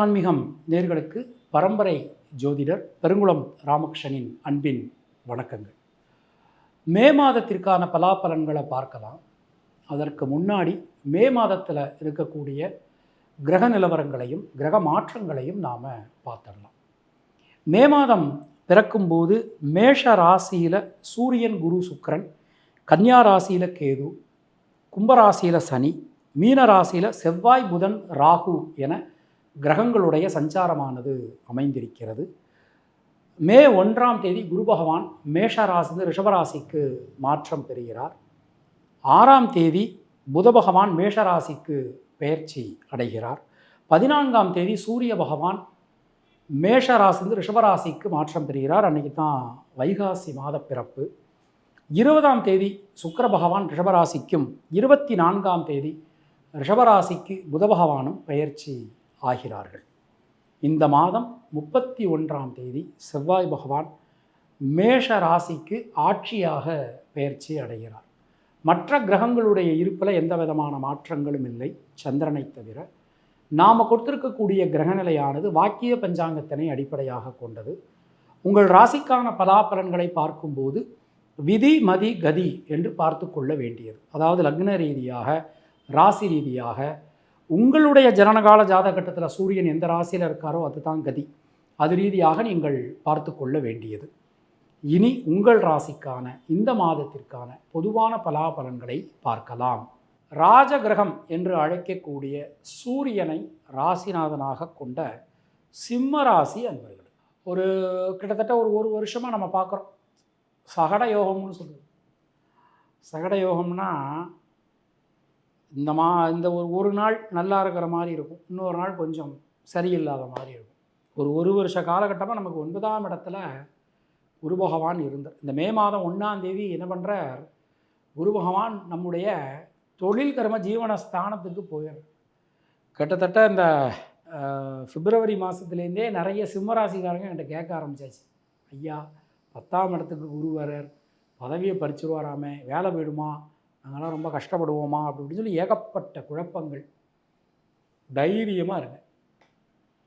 ஆன்மீகம் நேர்களுக்கு பரம்பரை ஜோதிடர் பெருங்குளம் ராமகிருஷ்ணனின் அன்பின் வணக்கங்கள். மே மாதத்திற்கான பலாபலன்களை பார்க்கலாம். அதற்கு முன்னாடி மே மாதத்தில் இருக்கக்கூடிய கிரக நிலவரங்களையும் கிரக மாற்றங்களையும் நாம் பார்த்துடலாம். மே மாதம் பிறக்கும்போது மேஷ ராசியில் சூரியன் குரு சுக்கரன் கன்னியா ராசியில் கேது கும்பராசியில் சனி மீன ராசியில் செவ்வாய் புதன் ராகு என கிரகங்களுடைய சஞ்சாரமானது அமைந்திருக்கிறது. மே ஒன்றாம் தேதி குரு பகவான் மேஷ ரிஷபராசிக்கு மாற்றம் பெறுகிறார். ஆறாம் தேதி புத பகவான் மேஷராசிக்கு பெயர்ச்சி அடைகிறார். பதினான்காம் தேதி சூரிய பகவான் மேஷ ரிஷபராசிக்கு மாற்றம் பெறுகிறார். அன்றைக்கி தான் வைகாசி மாத பிறப்பு. இருபதாம் தேதி சுக்கர பகவான் ரிஷபராசிக்கும் இருபத்தி நான்காம் தேதி ரிஷபராசிக்கு புத பகவானும் பெயர்ச்சி ஆகிறார்கள். இந்த மாதம் முப்பத்தி ஒன்றாம் தேதி செவ்வாய் பகவான் மேஷ ராசிக்கு ஆட்சியாக பெயர்ச்சி அடைகிறார். மற்ற கிரகங்களுடைய இருப்பில் எந்த விதமான மாற்றங்களும் இல்லை சந்திரனை தவிர. நாம் கொடுத்திருக்கக்கூடிய கிரகநிலையானது வாக்கிய பஞ்சாங்கத்தினை அடிப்படையாக கொண்டது. உங்கள் ராசிக்கான பலாபலன்களை பார்க்கும்போது விதி மதி கதி என்று பார்த்து கொள்ள வேண்டியது. அதாவது லக்ன ரீதியாக ராசி ரீதியாக உங்களுடைய ஜனனகால ஜாதகட்டத்தில் சூரியன் எந்த ராசியில் இருக்காரோ அதுதான் கதி. அது ரீதியாக நீங்கள் பார்த்து கொள்ள வேண்டியது. இனி உங்கள் ராசிக்கான இந்த மாதத்திற்கான பொதுவான பலாபலன்களை பார்க்கலாம். ராஜகிரகம் என்று அழைக்கக்கூடிய சூரியனை ராசிநாதனாக கொண்ட சிம்ம ராசி அன்பர்கள். ஒரு கிட்டத்தட்ட ஒரு ஒரு வருஷமாக நம்ம பார்க்குறோம். சகட யோகம்னு சொல்லுவோம் சகட யோகம்னா இந்த மா இந்த ஒரு ஒரு நாள் நல்லா இருக்கிற மாதிரி இருக்கும். இன்னொரு நாள் கொஞ்சம் சரியில்லாத மாதிரி இருக்கும். ஒரு ஒரு வருஷ காலகட்டமாக நமக்கு ஒன்பதாம் இடத்துல குரு பகவான் இருந்தார். இந்த மே மாதம் ஒன்றாம் தேதி என்ன பண்ணுறார் குரு பகவான் நம்முடைய தொழில் கர்ம ஜீவன ஸ்தானத்துக்கு போயிடுறார் கிட்டத்தட்ட இந்த பிப்ரவரி மாதத்துலேருந்தே நிறைய சிம்மராசிக்காரங்க என்கிட்ட கேட்க ஆரம்பிச்சாச்சு. ஐயா பத்தாம் இடத்துக்கு குரு வரார் பதவியை பறிச்சிருவாராமே. வேலை போயிடுமா? நாங்களாம் ரொம்ப கஷ்டப்படுவோமா அப்படி இப்படின்னு சொல்லி ஏகப்பட்ட குழப்பங்கள். தைரியமாக இருங்க.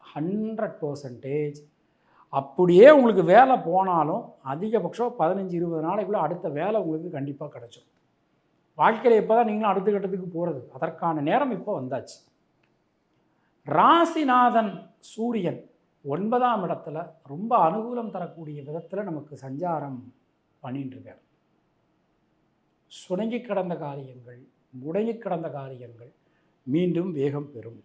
ஹண்ட்ரட் பர்சன்டேஜ் அப்படியே உங்களுக்கு வேலை போனாலும் அதிகபட்சம் பதினஞ்சு இருபது நாளைக்குள்ளே அடுத்த வேலை உங்களுக்கு கண்டிப்பாக கிடச்சிடும் வாழ்க்கையில் இப்போ தான் நீங்களும் அடுத்த கட்டத்துக்கு போகிறது அதற்கான நேரம் இப்போ வந்தாச்சு. ராசிநாதன் சூரியன் ஒன்பதாம் இடத்துல ரொம்ப அனுகூலம் தரக்கூடிய விதத்தில் நமக்கு சஞ்சாரம் பண்ணிட்டுருக்கார் சுணங்கி கிடந்த காரியங்கள் முடங்கி கிடந்த காரியங்கள் மீண்டும் வேகம் பெறும்.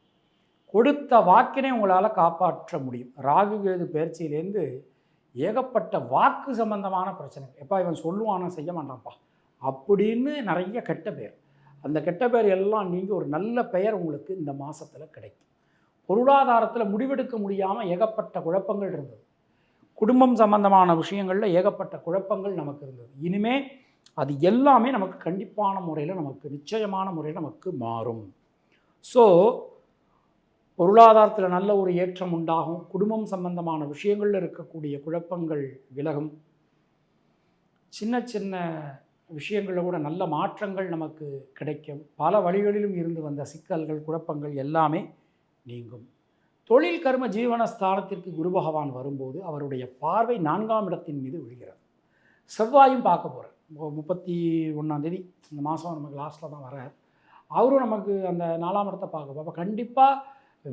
கொடுத்த வாக்கினை உங்களால் காப்பாற்ற முடியும். ராகு கேது பயிற்சியிலேருந்து ஏகப்பட்ட வாக்கு சம்பந்தமான பிரச்சனை எப்பா இவன் சொல்லுவானா செய்ய மாட்டான்ப்பா. அப்படின்னு நிறைய கெட்ட பேர். அந்த கெட்ட பேர் எல்லாம் நீங்கள் ஒரு நல்ல பெயர் உங்களுக்கு இந்த மாதத்தில் கிடைக்கும். பொருளாதாரத்தில் முடிவெடுக்க முடியாமல் ஏகப்பட்ட குழப்பங்கள் இருந்தது. குடும்பம் சம்பந்தமான விஷயங்களில் ஏகப்பட்ட குழப்பங்கள் நமக்கு இருந்தது. இனிமே அது எல்லாமே நமக்கு கண்டிப்பான முறையில் நமக்கு நிச்சயமான முறையில் நமக்கு மாறும். ஸோ பொருளாதாரத்தில் நல்ல ஒரு ஏற்றம் உண்டாகும். குடும்பம் சம்பந்தமான விஷயங்களில் இருக்கக்கூடிய குழப்பங்கள் விலகும். சின்ன சின்ன விஷயங்களில் கூட நல்ல மாற்றங்கள் நமக்கு கிடைக்கும். பல வழிகளிலும் இருந்து வந்த சிக்கல்கள் குழப்பங்கள் எல்லாமே நீங்கும். தொழில் கர்ம ஜீவன ஸ்தானத்திற்கு குரு பகவான் வரும்போது அவருடைய பார்வை நான்காம் இடத்தின் மீது விழுகிறது. செவ்வாயும் பார்க்க போகிறார் முப்பத்தி ஒன்றாந்தேதி இந்த மாதம் நமக்கு லாஸ்ட்டில் தான் வரார் அவரும் நமக்கு அந்த நாலாம் இடத்தை பார்க்க அப்போ கண்டிப்பாக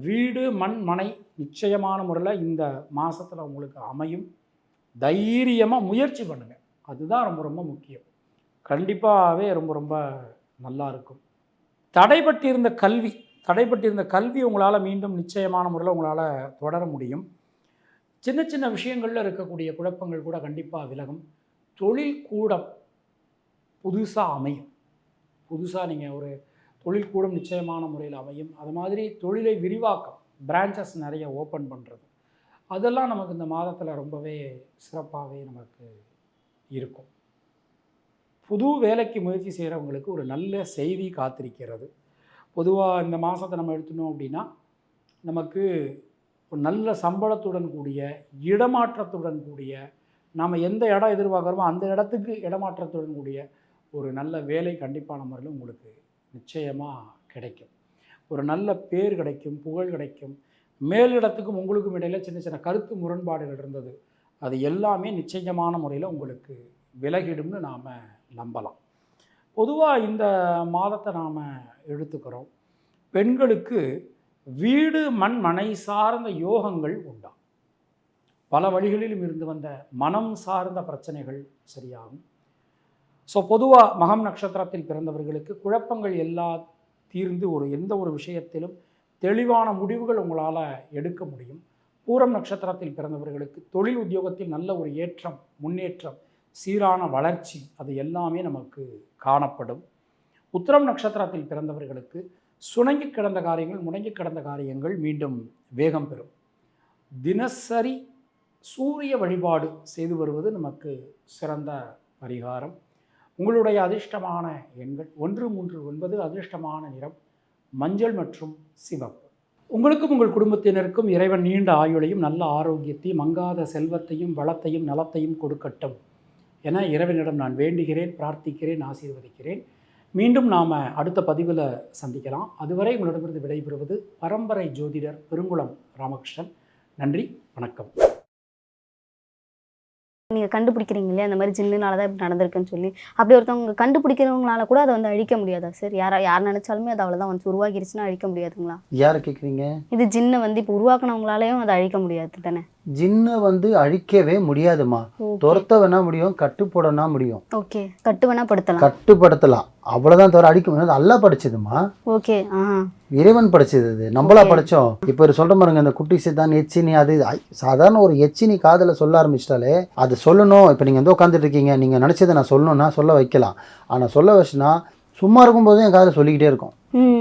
வீடு மண் மனை நிச்சயமான முறையில் இந்த மாதத்தில் உங்களுக்கு அமையும். தைரியமாக முயற்சி பண்ணுங்கள் அதுதான் ரொம்ப ரொம்ப முக்கியம். கண்டிப்பாகவே ரொம்ப ரொம்ப நல்லா இருக்கும். தடைப்பட்டிருந்த கல்வி தடைப்பட்டிருந்த கல்வி உங்களால் மீண்டும் நிச்சயமான முறையில் உங்களால் தொடர முடியும். சின்ன சின்ன விஷயங்களில் இருக்கக்கூடிய குழப்பங்கள் கூட கண்டிப்பாக விலகும். தொழில் கூடம் புதுசாக அமையும். புதுசாக நீங்கள் ஒரு தொழில் கூடம் நிச்சயமான முறையில் அமையும். அது மாதிரி தொழிலை விரிவாக்கம் பிரான்ச்சஸ் நிறைய ஓப்பன் பண்ணுறது அதெல்லாம் நமக்கு இந்த மாதத்தில் ரொம்பவே சிறப்பாகவே நமக்கு இருக்கும். புது வேலைக்கு முயற்சி செய்கிறவங்களுக்கு ஒரு நல்ல செய்தி காத்திருக்கிறது. பொதுவாக இந்த மாதத்தை நம்ம எடுத்துனோம் அப்படின்னா நமக்கு ஒரு நல்ல சம்பளத்துடன் கூடிய இடமாற்றத்துடன் கூடிய நாம் எந்த இடம் எதிர்பார்க்குறோமோ அந்த இடத்துக்கு இடமாற்றத்துடன் கூடிய ஒரு நல்ல வேலை கண்டிப்பான முறையில் உங்களுக்கு நிச்சயமாக கிடைக்கும். ஒரு நல்ல பேர் கிடைக்கும் புகழ் கிடைக்கும். மேலிடத்துக்கும் உங்களுக்கும் இடையில் சின்ன சின்ன கருத்து முரண்பாடுகள் இருந்தது. அது எல்லாமே நிச்சயமான முறையில் உங்களுக்கு விலகிடும்னு நாம் நம்பலாம். பொதுவாக இந்த மாதத்தை நாம் எடுத்துக்கிறோம். பெண்களுக்கு வீடு மண் மனை சார்ந்த யோகங்கள் உண்டா? பல வழிகளிலும் இருந்து வந்த மனம் சார்ந்த பிரச்சனைகள் சரியாகும். ஸோ பொதுவாக மகம் நட்சத்திரத்தில் பிறந்தவர்களுக்கு குழப்பங்கள் எல்லா தீர்ந்து ஒரு எந்த ஒரு விஷயத்திலும் தெளிவான முடிவுகள் உங்களால் எடுக்க முடியும். பூரம் நட்சத்திரத்தில் பிறந்தவர்களுக்கு தொழில் உத்தியோகத்தில் நல்ல ஒரு ஏற்றம் முன்னேற்றம் சீரான வளர்ச்சி அது எல்லாமே நமக்கு காணப்படும். உத்திரம் நட்சத்திரத்தில் பிறந்தவர்களுக்கு சுணங்கி கிடந்த காரியங்கள் முடங்கி கிடந்த காரியங்கள் மீண்டும் வேகம் பெறும். தினசரி சூரிய வழிபாடு செய்து வருவது நமக்கு சிறந்த பரிகாரம். உங்களுடைய அதிர்ஷ்டமான எண்கள் ஒன்று மூன்று ஒன்பது அதிர்ஷ்டமான நிறம் மஞ்சள் மற்றும் சிவப்பு. உங்களுக்கும் உங்கள் குடும்பத்தினருக்கும் இறைவன் நீண்ட ஆயுளையும் நல்ல ஆரோக்கியத்தையும் மங்காத செல்வத்தையும் வளத்தையும் நலத்தையும் கொடுக்கட்டும் என இறைவனிடம் நான் வேண்டுகிறேன் பிரார்த்திக்கிறேன் ஆசீர்வதிக்கிறேன். மீண்டும் நாம் அடுத்த பதிவில் சந்திக்கலாம். அதுவரை உங்களிடமிருந்து விடைபெறுவது பரம்பரை ஜோதிடர் பெருங்குளம் ராமகிருஷ்ணன். நன்றி வணக்கம். நீங்கள் கண்டுபிடிக்கிறீங்க இல்லையா? அந்த மாதிரி ஜின்னுனால தான் இப்படி நடந்திருக்குன்னு சொல்லி. அப்படி ஒருத்தவங்க கண்டுபிடிக்கிறவங்களால கூட அதை வந்து அழிக்க முடியாதா சார்? யாரா யார் நினைச்சாலுமே அது அவ்வளோதான் வந்து உருவாகிருச்சுன்னா அழிக்க முடியாதுங்களா? யாரை கேட்குறீங்க இது ஜின்னை வந்து இப்போ உருவாக்குனவங்களாலையும் அதை அழிக்க முடியாது தானே? ஜின்னை வந்து அழிக்கவே முடியாதுமா. துரத்த வேணா முடியும் கட்டுப்படனா முடியும். ஓகே. கட்டு வேணா படுத்தலாம். கட்டுப்படுத்தலாம். அவ்வளவுதான் தவிர அழிக்க முடியாது. அல்லா படிச்சதுமா? ஓகே. இறைவன் படிச்சது இது நம்மளா படிச்சோம். இப்போ ஒரு சொல்ற பாருங்க இந்த குட்டி சித்தான் எச்சினி அது சாதாரண ஒரு எச்சினி காதுல சொல்ல ஆரம்பிச்சிட்டாலே அது சொல்லணும். இப்போ நீங்க வந்து உட்காந்துட்டு இருக்கீங்க. நீங்க நினைச்சதை நான் சொல்லணும்னா சொல்ல வைக்கலாம். ஆனா சொல்ல வச்சுனா சும்மா இருக்கும்போதும் என் காதில் சொல்லிக்கிட்டே இருக்கும்.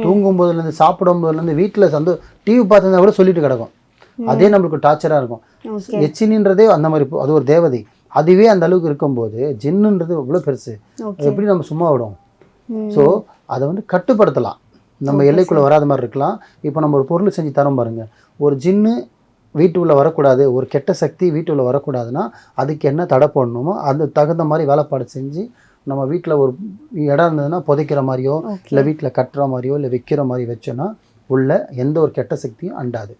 தூங்கும் போதுலேருந்து சாப்பிடும் போதுலேருந்து வீட்டில் சந்தோ டிவி பார்த்துருந்தா கூட சொல்லிட்டு கிடக்கும். அதே நம்மளுக்கு டார்ச்சராக இருக்கும். எச்சினின்றதே அந்த மாதிரி அது ஒரு தேவதை. அதுவே அந்த அளவுக்கு இருக்கும்போது ஜின்னுன்றது இவ்வளோ பெருசு. எப்படி நம்ம சும்மா விடும். ஸோ அதை வந்து கட்டுப்படுத்தலாம். நம்ம எல்லைக்குள்ளே வராத மாதிரி இருக்கலாம். இப்போ நம்ம ஒரு பொருள் செஞ்சு தரோம் பாருங்க. ஒரு ஜின்னு வீட்டுக்குள்ளே வரக்கூடாது. ஒரு கெட்ட சக்தி வீட்டுக்குள்ளே வரக்கூடாதுன்னா அதுக்கு என்ன தடை போடணுமோ அது தகுந்த மாதிரி வேலைப்பாடு செஞ்சு நம்ம வீட்டில் ஒரு இடம் இருந்ததுன்னா புதைக்கிற மாதிரியோ இல்லை வீட்டில் கட்டுற மாதிரியோ இல்லை வைக்கிற மாதிரி வச்சோன்னா உள்ள எந்த ஒரு கெட்ட சக்தியும் அண்டாது.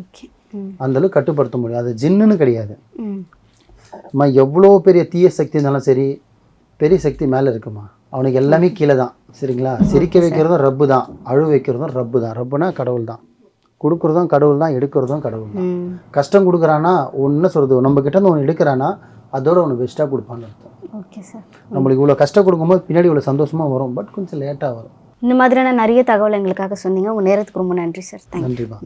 ஓகே ம் அந்த அளவுக்கு கட்டுப்படுத்த முடியும். அது ஜின்னுன்னு கிடையாது. அம்மா எவ்வளோ பெரிய தீய சக்தி இருந்தாலும் சரி பெரிய சக்தி மேலே இருக்குமா? அவனுக்கு எல்லாமே கீழே தான். சரிங்களா? சிரிக்க வைக்கிறதும் ரப்பு தான். அழு வைக்கிறதும் ரப்பு தான். ரப்புனா கடவுள் தான். கொடுக்குறதும் கடவுள் தான். எடுக்கிறதும் கடவுள் தான். கஷ்டம் கொடுக்குறானா ஒன்று சொல்கிறது நம்ம கிட்ட இருந்து ஒன்று எடுக்கிறானா அதோட ஒன்று பெஸ்ட்டாக கொடுப்பான்னு அர்த்தம். Okay sir. நம்மளுக்கு இவ்வளோ கஷ்டம் கொடுக்கும்போது பின்னாடி இவ்வளோ சந்தோஷமாக வரும். பட் கொஞ்சம் லேட்டாக வரும். இந்த மாதிரியான நிறைய தகவல் எங்களுக்காக சொன்னீங்க. உங்கள் நேரத்துக்கு ரொம்ப நன்றி சார். நன்றிமா